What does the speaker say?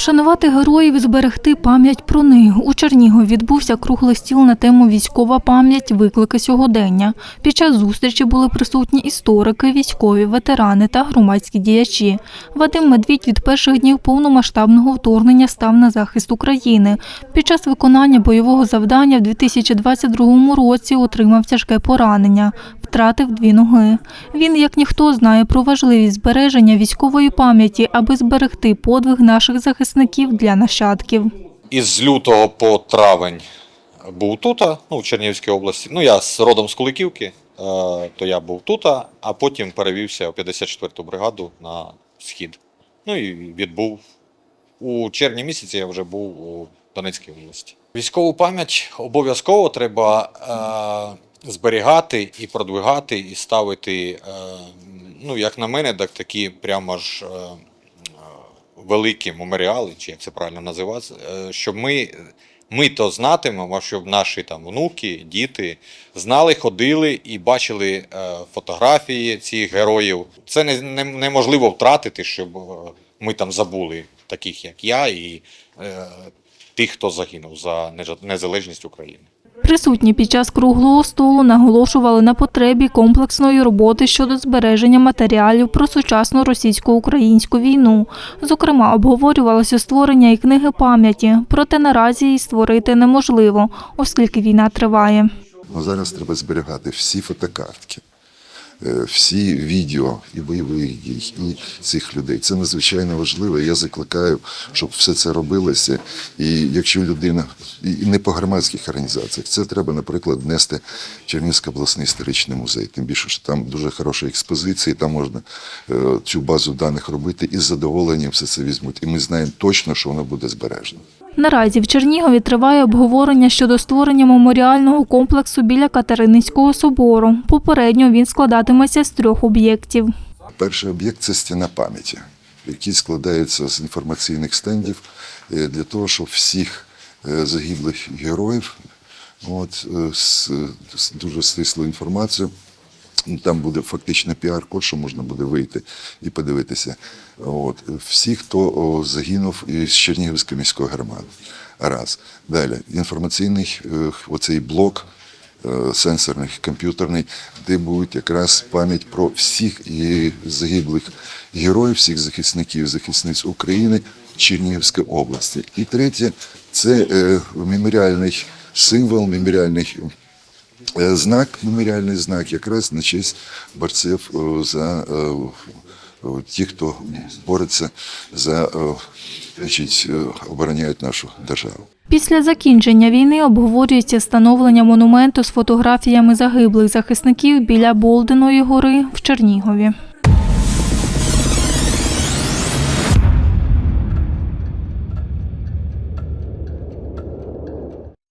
Вшанувати героїв і зберегти пам'ять про них. У Чернігові відбувся круглий стіл на тему військова пам'ять, виклики сьогодення. Під час зустрічі були присутні історики, військові, ветерани та громадські діячі. Вадим Медвідь від перших днів повномасштабного вторгнення став на захист України. Під час виконання бойового завдання в 2022 році отримав тяжке поранення, втратив дві ноги. Він, як ніхто, знає про важливість збереження військової пам'яті, аби зберегти подвиг наших захисників для нащадків. Із лютого по травень був тут, ну, в Чернігівській області. Ну, я з родом з Куликівки, то я був тут, а потім перевівся в 54-ту бригаду на схід. Ну і відбув. У червні місяці я вже був у Донецькій області. Військову пам'ять обов'язково треба зберігати і продвигати, і ставити, е, ну, як на мене, так такі прямо ж. Е, великі меморіали, чи як це правильно називати, е, щоб ми, ми то знатимемо, щоб наші там внуки, діти знали, ходили і бачили е, фотографії цих героїв. Це не, не, неможливо втратити, щоб е, ми там забули таких, як я, і е, тих, хто загинув за незалежність України. Присутні під час круглого столу наголошували на потребі комплексної роботи щодо збереження матеріалів про сучасну російсько-українську війну. Зокрема, обговорювалося створення і книги пам'яті, проте наразі її створити неможливо, оскільки війна триває. Ну, зараз треба зберігати всі фотокартки, всі відео і бойових дій, і цих людей. Це надзвичайно важливо. Я закликаю, щоб все це робилося. І якщо людина і не по громадських організаціях, це треба, наприклад, внести в Чернігівський обласний історичний музей. Тим більше, що там дуже хороші експозиції, там можна е, цю базу даних робити і з задоволенням все це візьмуть. І ми знаємо точно, що воно буде збережено. Наразі в Чернігові триває обговорення щодо створення меморіального комплексу біля Катерининського собору. Попередньо він складатиметься з трьох об'єктів. Перший об'єкт це стіна пам'яті, який складається з інформаційних стендів е, для того, щоб всіх е, загиблих героїв от, е, з, з дуже стислою інформацією. Там буде фактично піар-код, що можна буде вийти і подивитися. От. Всі, хто загинув із Чернігівської міської громади. Раз. Далі інформаційний оцей блок е, сенсорний, комп'ютерний, де буде якраз пам'ять про всіх загиблих героїв, всіх захисників, захисниць України Чернігівської області. І третє це е, меморіальний символ, меморіальний е, знак, меморіальний знак, якраз на честь борців за ті, хто бореться за значить, обороняють нашу державу. Після закінчення війни обговорюється встановлення монументу з фотографіями загиблих захисників біля Болдиної гори в Чернігові.